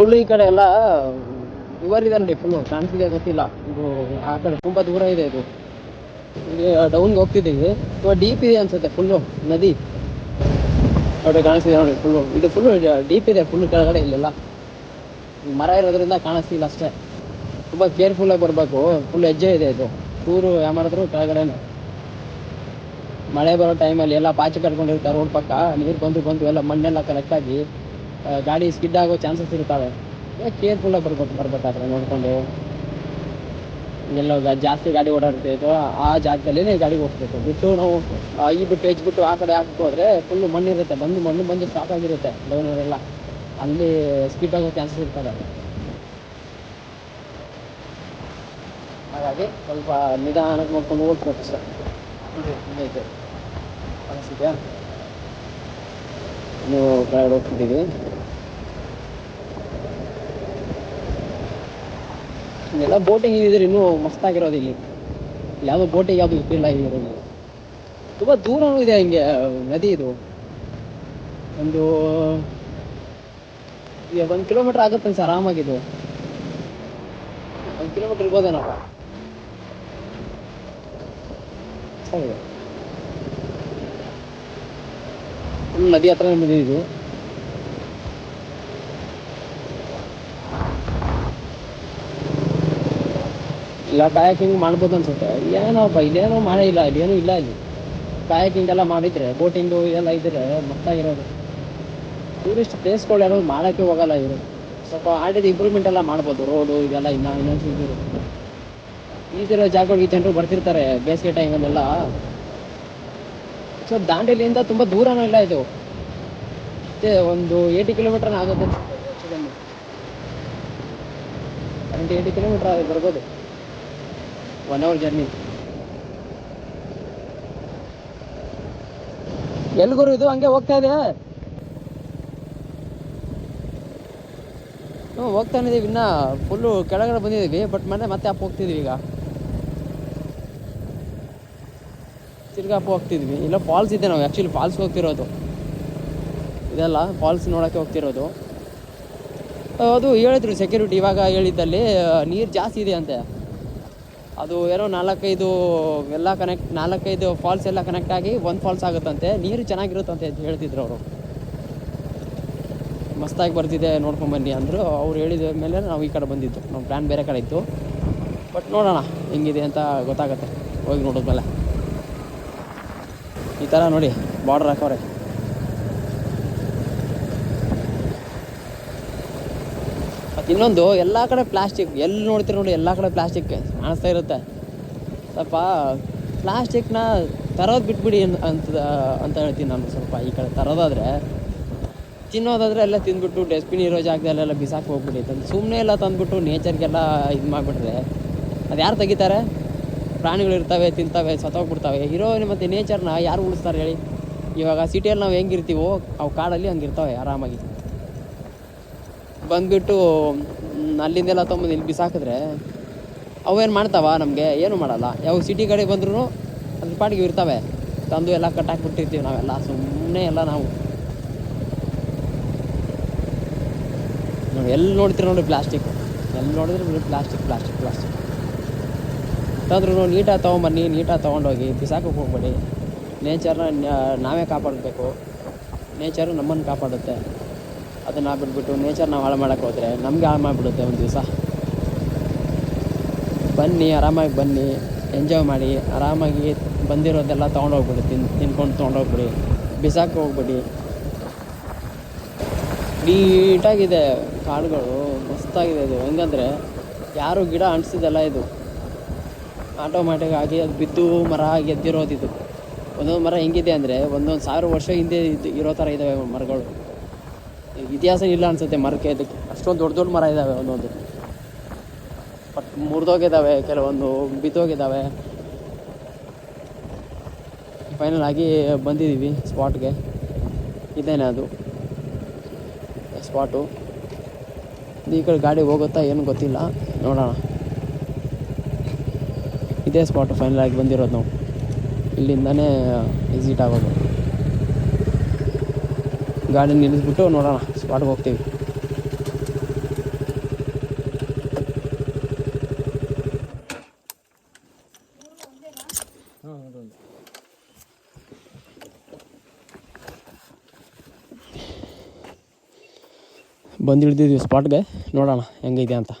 Full ಈ ಕಡೆ ಎಲ್ಲ ಇವರ್ ಇದೆ ನೋಡಿ ಫುಲ್ಲು ಕಾಣಿಸ್ತಿದೆ ಗೊತ್ತಿಲ್ಲ. ಇದು ಆ ಕಡೆ ತುಂಬ ದೂರ ಇದೆ ಇದು. ಡೌನ್ಗೆ ಹೋಗ್ತಿದ್ದೀವಿ. ತುಂಬ ಡೀಪ್ ಇದೆ ಅನ್ಸುತ್ತೆ ಫುಲ್ಲು ನದಿ. ನೋಡಿ ಕಾಣಿಸ್ತಿದೆ ನೋಡಿ ಫುಲ್ಲು ಇದು ಫುಲ್ಲು ಡೀಪ್ ಇದೆ ಫುಲ್ ಕೆಳಗಡೆ ಇಲ್ಲೆಲ್ಲ. ಮರ ಇರೋದ್ರಿಂದ ಕಾಣಿಸ್ತಿಲ್ಲ ಅಷ್ಟೇ. ತುಂಬ ಕೇರ್ಫುಲ್ಲಾಗಿ ಬರಬೇಕು. ಫುಲ್ ಹೆಜ್ಜೆ ಇದೆ ಇದು. ಟೂರು ಯಾಮಾರಿದ್ರು ಕೆಳಗಡೆನೆ. ಮಳೆ ಬರೋ ಟೈಮಲ್ಲಿ ಎಲ್ಲ ಪಾಚಿ ಕಟ್ಕೊಂಡಿರ್ತಾರೆ ರೋಡ್ ಪಕ್ಕ. ನೀರು ಬಂದು ಬಂದು ಎಲ್ಲ ಮಣ್ಣೆಲ್ಲ ಕಲೆಕ್ಟ್ ಆಗಿ ಆ, ಗಾಡಿ ಸ್ಕಿಡ್ ಆಗೋ ಚಾನ್ಸಸ್ ಇರ್ತಾವೆ ಕೇರ್ಫುಲ್ಲಾಗಿ ಬರ್ಬೇಕು ಬರ್ಬೇಕಾದ್ರೆ ನೋಡ್ಕೊಂಡು. ಎಲ್ಲೋ ಜಾಸ್ತಿ ಗಾಡಿ ಓಡಾಡ್ತಿತ್ತು ಆ ಜಾಗದಲ್ಲೇ ಗಾಡಿ ಓಡಿಸ್ಬೇಕು. ಬಿಟ್ಟು ನಾವು ಈ ಬಿಟ್ಟು ಹೆಚ್ ಬಿಟ್ಟು ಆ ಕಡೆ ಹಾಕಕ್ಕೆ ಫುಲ್ ಮಣ್ಣು ಇರುತ್ತೆ ಬಂದು ಮಣ್ಣು ಬಂದು ಸ್ಟಾಪ್ ಆಗಿರುತ್ತೆ ಡೌನರೆಲ್ಲ ಅಲ್ಲಿ ಸ್ಕಿಡ್ ಆಗೋ ಚಾನ್ಸಸ್ ಇರ್ತದೆ ಹಾಗಾಗಿ ಸ್ವಲ್ಪ ನಿಧಾನಕ್ಕೆ ನೋಡ್ಕೊಂಡು ಹೋಗ್ಬೇಕು ಸರ್. ಕಾಣಿಸ್ತಿದ್ಯಾ ನೀವು ಕೆಳಗಡೆ ಹೋಗ್ತಿದ್ದೀವಿ ಇಲ್ಲೆಲ್ಲ ಬೋಟಿಂಗ್ ಇದ್ರೆ ಇನ್ನೂ ಮಸ್ತಾಗಿರೋದು ಇಲ್ಲಿ. ಇಲ್ಲಿ ಯಾವುದೋ ಬೋಟಿಂಗ್ ಯಾವುದು ಇಲ್ಲ ಇಲ್ಲಿ ತುಂಬ ದೂರನೂ ಇದೆ ಹಿಂಗೆ, ನದಿ ಇದು. ಒಂದು ಒಂದು ಕಿಲೋಮೀಟ್ರ್ ಆಗುತ್ತೆ ಸರ್ ಆರಾಮಾಗಿದು ಒಂದು ಕಿಲೋಮೀಟರ್ ಇರ್ಬೋದೇನಪ್ಪ? ಫುಲ್ ನದಿ ಹತ್ರ ಬಂದಿದ್ದು ಇಲ್ಲ ಕಾಯಕಿಂಗ್ ಮಾಡ್ಬೋದು ಅನ್ಸುತ್ತೆ. ಏನೋಪ್ಪ ಇಲ್ಲೇನೋ ಮಾಡೇ ಇಲ್ಲ ಇಲ್ಲೇನೂ ಇಲ್ಲ ಇಲ್ಲಿ ಕಾಯಕಿಂಗ್ ಎಲ್ಲ ಮಾಡಿದ್ರೆ ಬೋಟಿಂಗು ಇದೆಲ್ಲ ಇದ್ರೆ ಮತ್ತಾಗಿರೋದು ಟೂರಿಸ್ಟ್ ಪ್ಲೇಸ್ಗಳು ಯಾರು ಮಾಡೋಕ್ಕೆ ಹೋಗಲ್ಲ ಇವರು. ಸ್ವಲ್ಪ ಆಡಿದ ಇಂಪ್ರೂವ್ಮೆಂಟ್ ಎಲ್ಲ ಮಾಡ್ಬೋದು ರೋಡು ಇದೆಲ್ಲ ಇನ್ನ ಇನ್ನೊಂದು ಇದ್ರು ಈ ಥರ ಜಾಗಗಳಿಗೆ ಜನರು ಬರ್ತಿರ್ತಾರೆ, ಬೇಸಿಗೆ ಟೈಮಲ್ಲೆಲ್ಲ ಸೊ ದಾಂಡೇಲಿಯಿಂದ ತುಂಬ ದೂರನೂ ಇಲ್ಲ ಇದು. ಒಂದು ಏಯ್ಟಿ ಕಿಲೋಮೀಟರ್ ಆಗುತ್ತೆ. ಸೆವೆಂಟಿ ಏಯ್ಟಿ ಕಿಲೋಮೀಟರ್ ಬರ್ಬೋದು. ಒನ್ ಅವರ್ ಜರ್ನಿ ಎಲ್ಗುರು ಇದು? ಹಂಗೆ ಹೋಗ್ತಾ ಇದೆ ಹ್ಞೂ ಹೋಗ್ತಾನೆ ಇದೀವಿ ಇನ್ನ ಫುಲ್ಲು ಕೆಳಗಡೆ ಬಂದಿದ್ದೀವಿ ಬಟ್ ಮನೆ ಮತ್ತೆ ಅಪ್ ಹೋಗ್ತಿದೀವಿ ಈಗ. ತಿರ್ಗಾ ಅಪ್ ಹೋಗ್ತಿದ್ವಿ. ಇಲ್ಲ ಫಾಲ್ಸ್ ಇದೆ ನಾವು ಆ್ಯಕ್ಚುಲಿ ಫಾಲ್ಸ್ಗೆ ಹೋಗ್ತಿರೋದು. ಇದೆಲ್ಲ ಫಾಲ್ಸ್ ನೋಡೋಕ್ಕೆ ಹೋಗ್ತಿರೋದು. ಅದು ಹೇಳಿದ್ರು ಸೆಕ್ಯೂರಿಟಿ ಇವಾಗ ಹೇಳಿದ್ದಲ್ಲಿ, ನೀರು ಜಾಸ್ತಿ ಇದೆ ಅಂತೆ. ಅದು ಏನೋ ನಾಲ್ಕೈದು ಎಲ್ಲ ಕನೆಕ್ಟ್ ನಾಲ್ಕೈದು ಫಾಲ್ಸ್ ಎಲ್ಲ ಕನೆಕ್ಟ್ ಆಗಿ ಒಂದು ಫಾಲ್ಸ್ ಆಗುತ್ತಂತೆ. ನೀರು ಚೆನ್ನಾಗಿರುತ್ತಂತೆ ಅಂತ ಹೇಳ್ತಿದ್ರು ಅವರು. ಮಸ್ತಾಗಿ ಬರ್ತಿದೆ ನೋಡ್ಕೊಂಬನ್ನಿ ಅಂದರು. ಅವ್ರು ಹೇಳಿದ ಮೇಲೆ ನಾವು ಈ ಕಡೆ ಬಂದಿದ್ದು. ನಮ್ಮ ಪ್ಲ್ಯಾನ್ ಬೇರೆ ಕಡೆ ಇತ್ತು. ಬಟ್ ನೋಡೋಣ ಹೆಂಗಿದೆ ಅಂತ ಗೊತ್ತಾಗುತ್ತೆ. ಹೋಗಿ ನೋಡಿದ್ಮೇಲೆ. ಈ ಥರ ನೋಡಿ ಬಾರ್ಡ್ರ್ ಹಾಕವ್ರೆ ಇನ್ನೊಂದು, ಎಲ್ಲ ಕಡೆ ಪ್ಲಾಸ್ಟಿಕ್ ಎಲ್ಲಿ ನೋಡ್ತೀರಿ ನೋಡಿ, ಎಲ್ಲ ಕಡೆ ಪ್ಲಾಸ್ಟಿಕ್ ಕಾಣಿಸ್ತಾ ಇರುತ್ತೆ. ಸ್ವಲ್ಪ ಪ್ಲಾಸ್ಟಿಕ್ನ ತರೋದು ಬಿಟ್ಬಿಡಿ ಅಂತ ಅಂತ ಹೇಳ್ತೀನಿ ನಾನು ಸ್ವಲ್ಪ ಈ ಕಡೆ ತರೋದಾದರೆ. ತಿನ್ನೋದಾದರೆ ಎಲ್ಲ ತಿಂದ್ಬಿಟ್ಟು ಡಸ್ಟ್ಬಿನ್ ಇರೋ ಜಾಗದಲ್ಲೆಲ್ಲ ಬಿಸಾಕಿ ಹೋಗ್ಬಿಡಿ ತಂದು ಸುಮ್ಮನೆ ಎಲ್ಲ ತಂದುಬಿಟ್ಟು ನೇಚರ್ಗೆಲ್ಲ ಇದು ಮಾಡಿಬಿಟ್ರೆ. ಅದು ಯಾರು ತೆಗಿತಾರೆ? ಪ್ರಾಣಿಗಳು ಇರ್ತವೆ, ತಿಂತವೆ, ಸತ್ತೋಗ್ಬಿಡ್ತವೆ. ಇರೋ ಮತ್ತು ನೇಚರ್ನ ಯಾರು ಉಳಿಸ್ತಾರೆ ಹೇಳಿ? ಇವಾಗ ಸಿಟಿಯಲ್ಲಿ ನಾವು ಹೆಂಗಿರ್ತೀವೋ, ಅವು ಕಾಡಲ್ಲಿ ಹಂಗಿರ್ತವೆ ಆರಾಮಾಗಿ. ಬಂದ್ಬಿಟ್ಟು ಅಲ್ಲಿಂದೆಲ್ಲ ತೊಗೊಂಬಂದು ಇಲ್ಲಿ ಬಿಸಾಕಿದ್ರೆ, ಅವೇನು ಮಾಡ್ತಾವ ನಮಗೆ? ಏನು ಮಾಡಲ್ಲ. ಯಾವ ಸಿಟಿ ಕಡೆ ಬಂದ್ರೂ ಅದ್ರ ಪಾಡಿಗೆ ಇರ್ತವೆ. ತಂದು ಎಲ್ಲ ಕಟ್ಟಾಕ್ಬಿಟ್ಟಿರ್ತೀವಿ ನಾವೆಲ್ಲ. ಸುಮ್ಮನೆ ಎಲ್ಲ ನಾವು. ನೋಡಿ ಎಲ್ಲಿ ನೋಡ್ತೀರ ನೋಡಿ ಪ್ಲಾಸ್ಟಿಕ್ ಎಲ್ಲಿ ನೋಡಿದ್ರೆ ಬರೀ ಪ್ಲಾಸ್ಟಿಕ್ ಪ್ಲಾಸ್ಟಿಕ್ ಪ್ಲಾಸ್ಟಿಕ್ ತಂದ್ರೂ ನೀಟಾಗಿ ತೊಗೊಂಬನ್ನಿ, ನೀಟಾಗಿ ತೊಗೊಂಡೋಗಿ ಬಿಸಾಕಕ್ಕೆ ಹೋಗ್ಬೇಡಿ. ನೇಚರ್ನ ನಾವೇ ಕಾಪಾಡಬೇಕು. ನೇಚರು ನಮ್ಮನ್ನು ಕಾಪಾಡುತ್ತೆ. ಅದನ್ನು ಬಿಟ್ಬಿಟ್ಟು ನೇಚರ್ ನಾವು ಹಾಳು ಮಾಡೋಕ್ಕೆ ಹೋದರೆ ನಮಗೆ ಹಾಳು ಮಾಡಿಬಿಡುತ್ತೆ ಒಂದು ದಿವಸ. ಬನ್ನಿ, ಆರಾಮಾಗಿ ಬನ್ನಿ ಎಂಜಾಯ್ ಮಾಡಿ, ಆರಾಮಾಗಿ ಬಂದಿರೋದೆಲ್ಲ ತೊಗೊಂಡೋಗ್ಬಿಡಿ, ತಿನ್, ತಿನ್ಕೊಂಡು ತೊಗೊಂಡೋಗ್ಬಿಡಿ, ಬಿಸಾಕಿ ಹೋಗ್ಬಿಡಿ. ನೀಟಾಗಿದೆ ಕಾಡುಗಳು ಮಸ್ತಾಗಿದೆ ಇದು. ಹೆಂಗಂದರೆ ಯಾರು ಗಿಡ ಅಂಟಿಸಿದಲ್ಲ ಇದು. ಆಟೋಮ್ಯಾಟಿಕ್ ಆಗಿ ಅದು ಬಿದ್ದು ಮರ ಗೆದ್ದಿರೋದಿದು ಒಂದೊಂದು ಮರ ಹೆಂಗಿದೆ ಅಂದರೆ ಒಂದೊಂದು ಸಾವಿರ ವರ್ಷ ಹಿಂದೆ ಇದ್ದು ಇರೋ ಥರ ಇದ್ದಾವೆ ಮರಗಳು. ಇತಿಹಾಸ ಇಲ್ಲ ಅನ್ಸುತ್ತೆ ಮರಕ್ಕೆ ಇದಕ್ಕೆ. ಅಷ್ಟೊಂದು ದೊಡ್ಡ ದೊಡ್ಡ ಮರ ಇದ್ದಾವೆ ಒಂದೊಂದು ಬಟ್ ಮುರಿದೋಗಿದ್ದಾವೆ ಕೆಲವೊಂದು ಬಿದ್ದೋಗಿದ್ದಾವೆ ಫೈನಲ್ ಆಗಿ ಬಂದಿದ್ದೀವಿ ಸ್ಪಾಟ್ಗೆ ಇದೇನೆ ಅದು. ಸ್ಪಾಟು ಈ ಕಡೆ ಗಾಡಿ ಹೋಗುತ್ತಾ ಏನು ಗೊತ್ತಿಲ್ಲ. ನೋಡೋಣ. ಇದೇ ಸ್ಪಾಟು ಫೈನಲ್ ಆಗಿ ಬಂದಿರೋದು ನಾವು. ಇಲ್ಲಿಂದನೇ ಎಕ್ಸಿಟ್ ಆಗೋದು. ಗಾಡಿ ನಿಲ್ಲಿಸ್ಬಿಟ್ಟು ನೋಡೋಣ ಸ್ಪಾಟ್ಗೆ ಹೋಗ್ತೀವಿ. ಬಂದು ಸ್ಪಾಟ್ಗೆ ನೋಡೋಣ ಹೆಂಗೈತೆ ಅಂತ.